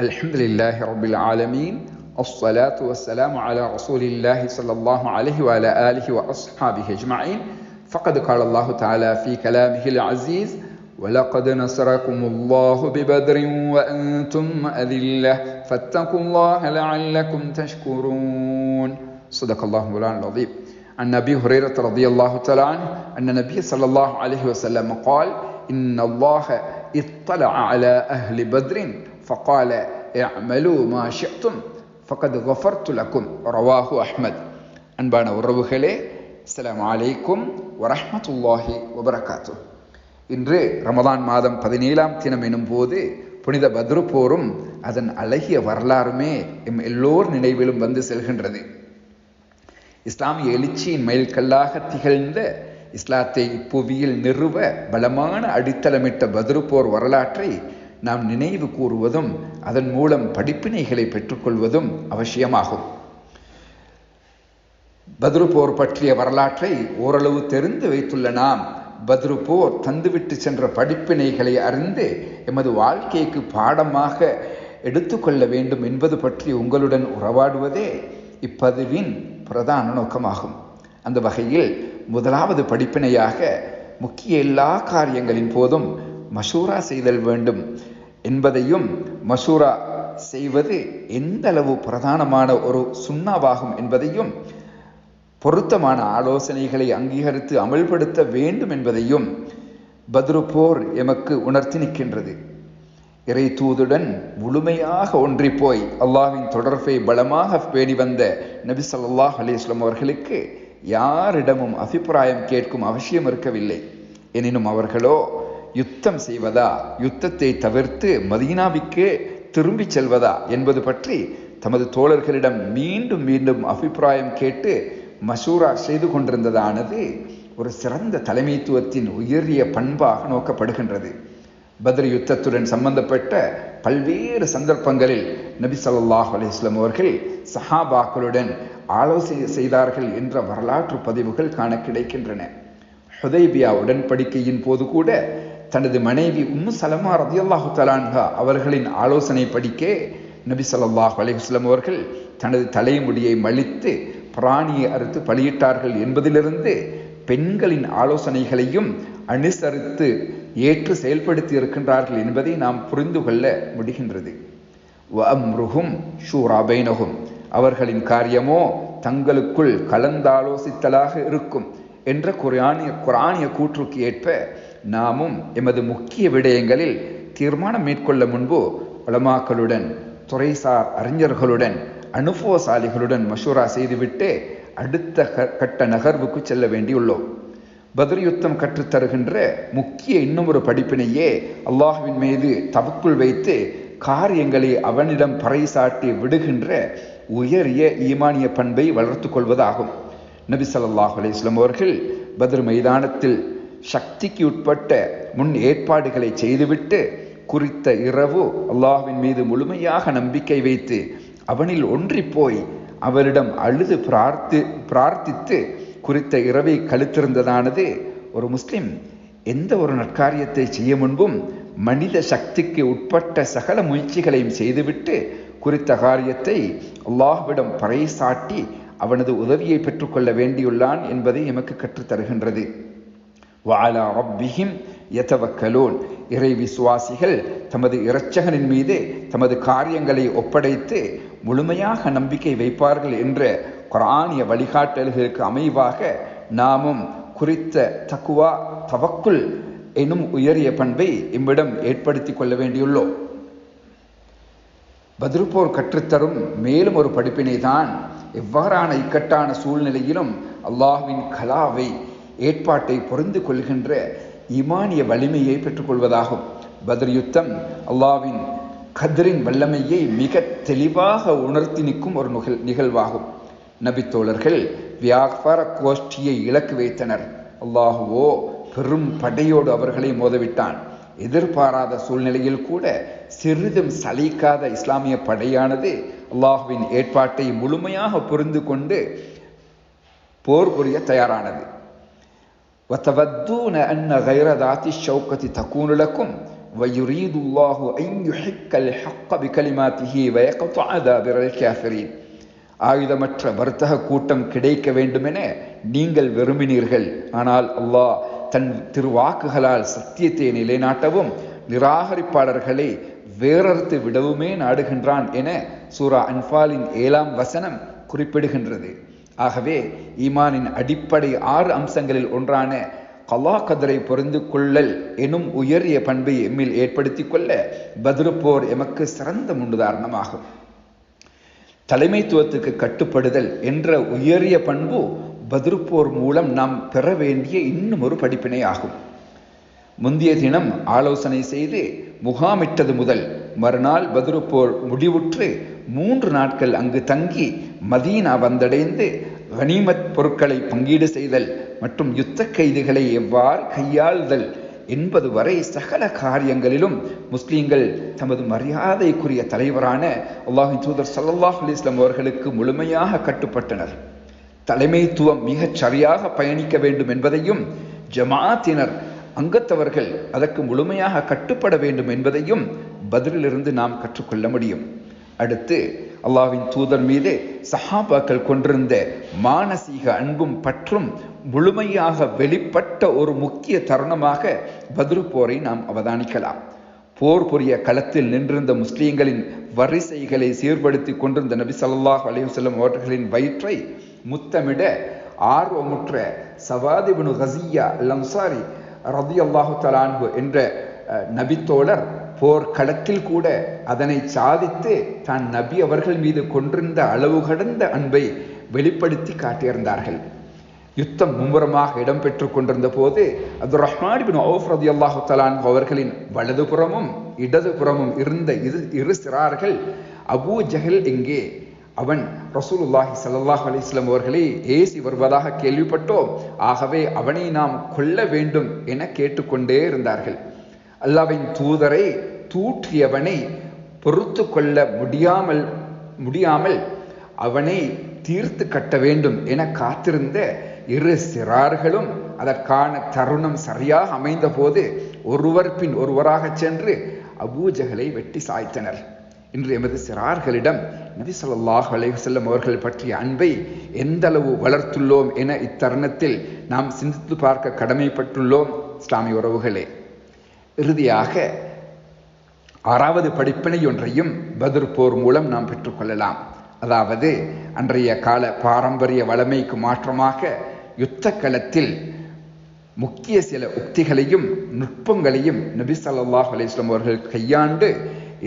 الحمد لله رب العالمين الصلاة والسلام على رسول الله صلى الله عليه وعلى آله وأصحابه أجمعين فقد قال الله تعالى في كلامه العزيز ولقد نصركم الله ببدر وأنتم أذلة فاتقوا الله لعلكم تشكرون صدق الله مولانا العظيم عن أبي هريرة رضي الله تعالى عنه أن النبي صلى الله عليه وسلم قال إن الله اطلع على أهل بدر فقال اعملوا ما شئتم فقد غفرت لكم رواه أحمد அன்பான உறவுகளே அஸ்ஸலாமு அலைக்கும் வரஹ்மத்துல்லாஹி வபரகாத்து இன்று ரமதான் மாதம் பதினேழாம் தினம் எனும் போது புனித பத்ரு போரும் அதன் அழகிய வரலாறுமே எம் எல்லோர் நினைவிலும் வந்து செல்கின்றது. இஸ்லாமிய எழுச்சியின் மைல்கல்லாக திகழ்ந்த இஸ்லாத்தை இப்புவியில் நிறுவ பலமான அடித்தளமிட்ட பத்ரு போர் வரலாற்றை நாம் நினைவு கூறுவதும் அதன் மூலம் படிப்பினைகளை பெற்றுக்கொள்வதும் அவசியமாகும். பத்ரு போர் பற்றிய வரலாற்றை ஓரளவு தெரிந்து வைத்துள்ள நாம் பத்ரு போர் தந்துவிட்டு சென்ற படிப்பினைகளை அறிந்து எமது வாழ்க்கைக்கு பாடமாக எடுத்துக்கொள்ள வேண்டும் என்பது பற்றி உங்களுடன் உறவாடுவதே இப்பதிவின் பிரதான நோக்கமாகும். அந்த வகையில் முதலாவது படிப்பினையாக முக்கிய எல்லா காரியங்களின் போதும் மசூரா செய்தல் வேண்டும் என்பதையும் மசூரா செய்வது எந்த அளவு பிரதானமான ஒரு சுண்ணாவாகும் என்பதையும் பொருத்தமான ஆலோசனைகளை அங்கீகரித்து அமல்படுத்த வேண்டும் என்பதையும் பத்ருபோர் எமக்கு உணர்த்தி நிற்கின்றது. இறை தூதுடன் முழுமையாக ஒன்றிப்போய் போய் அல்லாஹ்வின் தொடர்பை பலமாக பேணி வந்த நபி சல்லாஹ் அலிஸ்லாம் அவர்களுக்கு யாரிடமும் அபிப்பிராயம் கேட்கும் அவசியம் இருக்கவில்லை. எனினும் அவர்களோ யுத்தம் செய்வதா யுத்தத்தை தவிர்த்து மதீனாவிற்கு திரும்பி செல்வதா என்பது பற்றி தமது தோழர்களிடம் மீண்டும் மீண்டும் அபிப்பிராயம் கேட்டு மசூரா செய்து கொண்டிருந்ததானது ஒரு சிறந்த தலைமைத்துவத்தின் உயரிய பண்பாக நோக்கப்படுகின்றது. பத்ர் யுத்தத்துடன் சம்பந்தப்பட்ட பல்வேறு சந்தர்ப்பங்களில் நபி ஸல்லல்லாஹு அலைஹி அவர்கள் சஹாபாக்களுடன் ஆலோசனை செய்தார்கள் என்ற வரலாற்று பதிவுகள் காண கிடைக்கின்றன. ஹுதைபியா உடன்படிக்கையின் போது கூட தனது மனைவி உம்மு சலமா ரதியல்லாஹு தலான்ஹா அவர்களின் ஆலோசனை படிக்கே நபி சொல்லாஹ் அலிஹஸ்லம் அவர்கள் தனது தலைமுடியை மலித்து பிராணியை அறுத்து பலியிட்டார்கள் என்பதிலிருந்து பெண்களின் ஆலோசனைகளையும் அனுசரித்து ஏற்று செயல்படுத்தி இருக்கின்றார்கள் என்பதை நாம் புரிந்து கொள்ள முடிகின்றது. அம்ருகும் ஷூராபைனகும் அவர்களின் காரியமோ தங்களுக்குள் கலந்தாலோசித்தலாக இருக்கும் என்ற குரானிய குரானிய கூற்றுக்கு ஏற்ப நாமும் எமது முக்கிய விடயங்களில் தீர்மானம் மேற்கொள்ள முன்பு உலமாக்களுடன் துறைசார் அறிஞர்களுடன் அனுபவசாலிகளுடன் மஷூரா செய்துவிட்டு அடுத்த கட்ட நகர்வுக்கு செல்ல வேண்டியுள்ளோம். பத்ர் யுத்தம் கற்றுத்தருகின்ற முக்கிய இன்னும் ஒரு படிப்பினையே அல்லாஹுவின் மீது தவக்குள் வைத்து காரியங்களை அவனிடம் பறைசாட்டி விடுகின்ற உயரிய ஈமானிய பண்பை வளர்த்து கொள்வதாகும். நபி சல்லாஹ் அலைஹி அவர்கள் பத்ர் மைதானத்தில் சக்திக்கு உட்பட்ட முன் ஏற்பாடுகளை செய்துவிட்டு குறித்த இரவு அல்லாஹ்வின் மீது முழுமையாக நம்பிக்கை வைத்து அவனில் ஒன்றி போய் அவரிடம் அழுது பிரார்த்தி பிரார்த்தித்து குறித்த இரவை கழித்திருந்ததானது. ஒரு முஸ்லிம் எந்த ஒரு நற்காரியத்தை செய்ய முன்பும் மனித சக்திக்கு உட்பட்ட சகல முயற்சிகளையும் செய்துவிட்டு குறித்த காரியத்தை அல்லாஹ்விடம் பறைசாட்டி அவனது உதவியை பெற்றுக்கொள்ள வேண்டியுள்ளான் என்பதை எமக்கு கற்றுத்தருகின்றது. வாலா ரப்பிஹிம் யதவக்கலோன். இறை விசுவாசிகள் தமது இரட்சகனின் மீது தமது காரியங்களை ஒப்படைத்து முழுமையாக நம்பிக்கை வைப்பார்கள் என்ற குரானிய வழிகாட்டல்களுக்கு அமைவாக நாமும் குறித்த தக்குவா தவக்குள் எனும் உயரிய பண்பை இம்மிடம் ஏற்படுத்தி கொள்ள வேண்டியுள்ளோம். பதிருப்போர் கற்றுத்தரும் மேலும் ஒரு படிப்பினை தான் எவ்வாறான இக்கட்டான சூழ்நிலையிலும் அல்லாஹ்வின் கலாவை ஏற்பாட்டை பொருந்து கொள்கின்ற இமானிய வலிமையை பெற்றுக்கொள்வதாகும். பத்ர் யுத்தம் அல்லாவின் கதிரின் வல்லமையை மிக தெளிவாக உணர்த்தி நிற்கும் ஒரு நிகழ் நிகழ்வாகும். நபித்தோழர்கள் வியாபார கோஷ்டியை இலக்கு வைத்தனர். அல்லாஹுவோ பெரும் படையோடு அவர்களை மோதவிட்டான். எதிர்பாராத சூழ்நிலையில் கூட சிறிதும் சலிக்காத இஸ்லாமிய படையானது அல்லாஹுவின் ஏற்பாட்டை முழுமையாக புரிந்து கொண்டு போர் புரிய தயாரானது. وتودون أن غير ذات الشوكة تكون لكم ويريد الله أن يحق الحق بكلماته ويقطع دابر الكافرين ஆயுதமற்ற வர்த்தக கூட்டம் கிடைக்க வேண்டுமென நீங்கள் விரும்பினீர்கள் ஆனால் அல்லாஹ் தன் திருவாக்குகளால் சத்தியத்தை நிலைநாட்டவும் நிராகரிப்பாளர்களை வேறறுத்து விடவுமே நாடுகின்றான் என சூரா அன்பாலின் ஏழாம் வசனம் குறிப்பிடுகின்றது ஆகவே ஈமானின் அடிப்படை ஆறு அம்சங்களில் ஒன்றான கலா கதரை பொருந்து கொள்ளல் எனும் உயரிய பண்பை எம்மில் ஏற்படுத்திக் கொள்ள பதிருப்போர் எமக்கு சிறந்த முன்னுதாரணமாகும். தலைமைத்துவத்துக்கு கட்டுப்படுதல் என்ற உயரிய பண்பு பதிருப்போர் மூலம் நாம் பெற வேண்டிய இன்னும் ஒரு படிப்பினை ஆகும். முந்தைய தினம் ஆலோசனை செய்து முகாமிட்டது முதல் மறுநாள் பதிருப்போர் முடிவுற்று மூன்று நாட்கள் அங்கு தங்கி மதீனா வந்தடைந்து கனிமத் பொருட்களை பங்கீடு செய்தல் மற்றும் யுத்த கைதிகளை எவ்வாறு கையாளுதல் என்பது வரை சகல காரியங்களிலும் முஸ்லீம்கள் தமது மரியாதைக்குரிய தலைவரான அல்லாஹின் தூதர் சல்லாஹ் அலிஸ்லாம் அவர்களுக்கு முழுமையாக கட்டுப்பட்டனர். தலைமைத்துவம் மிகச் சரியாக பயணிக்க வேண்டும் என்பதையும் ஜமாத்தினர் அங்கத்தவர்கள் அதற்கு முழுமையாக கட்டுப்பட வேண்டும் என்பதையும் பதிலிலிருந்து நாம் கற்றுக்கொள்ள முடியும். அடுத்து அல்லாவின் தூதர் மீது சஹாபாக்கள் கொண்டிருந்த மானசீக அன்பும் பற்றும் முழுமையாக வெளிப்பட்ட ஒரு முக்கிய தருணமாக பதிரு போரை நாம் அவதானிக்கலாம். போர் புரிய களத்தில் நின்றிருந்த முஸ்லீம்களின் வரிசைகளை சீர்படுத்தி கொண்டிருந்த நபி சல்லாஹ் அலையுசல்லம் அவர்களின் வயிற்றை முத்தமிட ஆர்வமுற்ற சவாதிபனு ஹசியா லம்சாரி ரதி அல்லாஹு தலான்பு என்ற நபித்தோழர் போர்க்களத்தில் கூட அதனை சாதித்து தான் நபி அவர்கள் மீது கொண்டிருந்த அளவு கடந்த அன்பை வெளிப்படுத்தி காட்டியிருந்தார்கள். யுத்தம் மும்முரமாக இடம்பெற்று கொண்டிருந்த போது அது ரஹ்மான் பின் ஓஃப் ரதி அல்லாஹு தலான் அவர்களின் வலதுபுறமும் இடதுபுறமும் இருந்த இரு இரு சிறார்கள் அபூ ஜஹல் எங்கே அவன் ரசூலுல்லாஹி சல்லாஹ் அலிஸ்லாம் அவர்களை ஏசி வருவதாக கேள்விப்பட்டோம். ஆகவே அவனை நாம் கொல்ல வேண்டும் என கேட்டுக்கொண்டே இருந்தார்கள். அல்லாவின் தூதரை தூற்றியவனை பொறுத்து கொள்ள முடியாமல் முடியாமல் அவனை தீர்த்து கட்ட வேண்டும் என காத்திருந்த இரு சிறார்களும் அதற்கான தருணம் சரியாக அமைந்த போது ஒருவர் பின் ஒருவராக சென்று அபூஜகளை வெட்டி சாய்த்தனர். இன்று எமது சிறார்களிடம் நபி சொல்லாஹ் அலைவசல்லம் அவர்கள் பற்றிய அன்பை எந்த அளவு வளர்த்துள்ளோம் என இத்தருணத்தில் நாம் சிந்தித்து பார்க்க கடமைப்பட்டுள்ளோம். இஸ்லாமிய உறவுகளே. இறுதியாக ஆறாவது படிப்பினை ஒன்றையும் பதிர்போர் மூலம் நாம் பெற்றுக்கொள்ளலாம். அதாவது அன்றைய கால பாரம்பரிய வளமைக்கு மாற்றமாக யுத்த களத்தில் முக்கிய சில உக்திகளையும் நுட்பங்களையும் நபி சல்லாஹ் அலிஸ்லாம் அவர்கள் கையாண்டு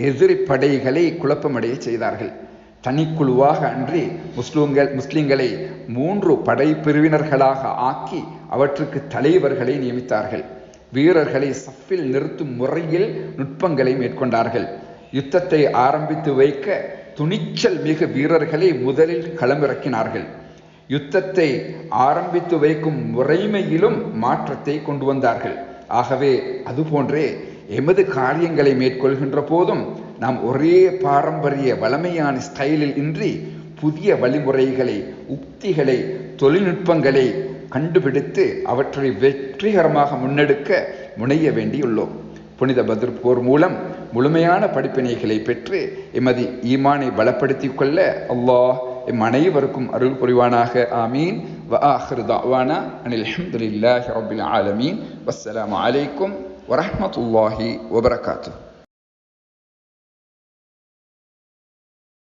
எதிரி படைகளை குழப்பமடைய செய்தார்கள். தனிக்குழுவாக அன்றி முஸ்லிம்கள் முஸ்லிம்களை மூன்று படைப்பிரிவினர்களாக ஆக்கி அவற்றுக்கு தலைவர்களை நியமித்தார்கள். வீரர்களை சஃப்பில் நிறுத்தும் முறையில் நுட்பங்களை மேற்கொண்டார்கள். யுத்தத்தை ஆரம்பித்து வைக்க துணிச்சல் மிகு வீரர்களை முதலில் களமிறக்கினார்கள். யுத்தத்தை ஆரம்பித்து வைக்கும் முறைமையிலும் மாற்றத்தை கொண்டு வந்தார்கள். ஆகவே அதுபோன்றே எமது காரியங்களை மேற்கொள்கின்ற போதும் நாம் ஒரே பாரம்பரிய வளமையான ஸ்டைலில் இன்றி புதிய வழிமுறைகளை உக்திகளை தொழில்நுட்பங்களை கண்டுபிடித்து அவற்றை வெற்றிகரமாக முன்னெடுக்க முனைய வேண்டியுள்ளோம். புனித பத்ர் போர் மூலம் முழுமையான படிப்பினைகளை பெற்று எமது ஈமானை பலப்படுத்திக் கொள்ள அல்லாஹ் எம் அனைவருக்கும் அருள் புரிவானாக. ஆமீன். வ ஆஹிர் அனில் அஹமதுல்லாஹி ரபில் ஆலமீன். வஸ்ஸலாம் அலைக்கும் வரஹமத்துல்லாஹி வபரகாத்து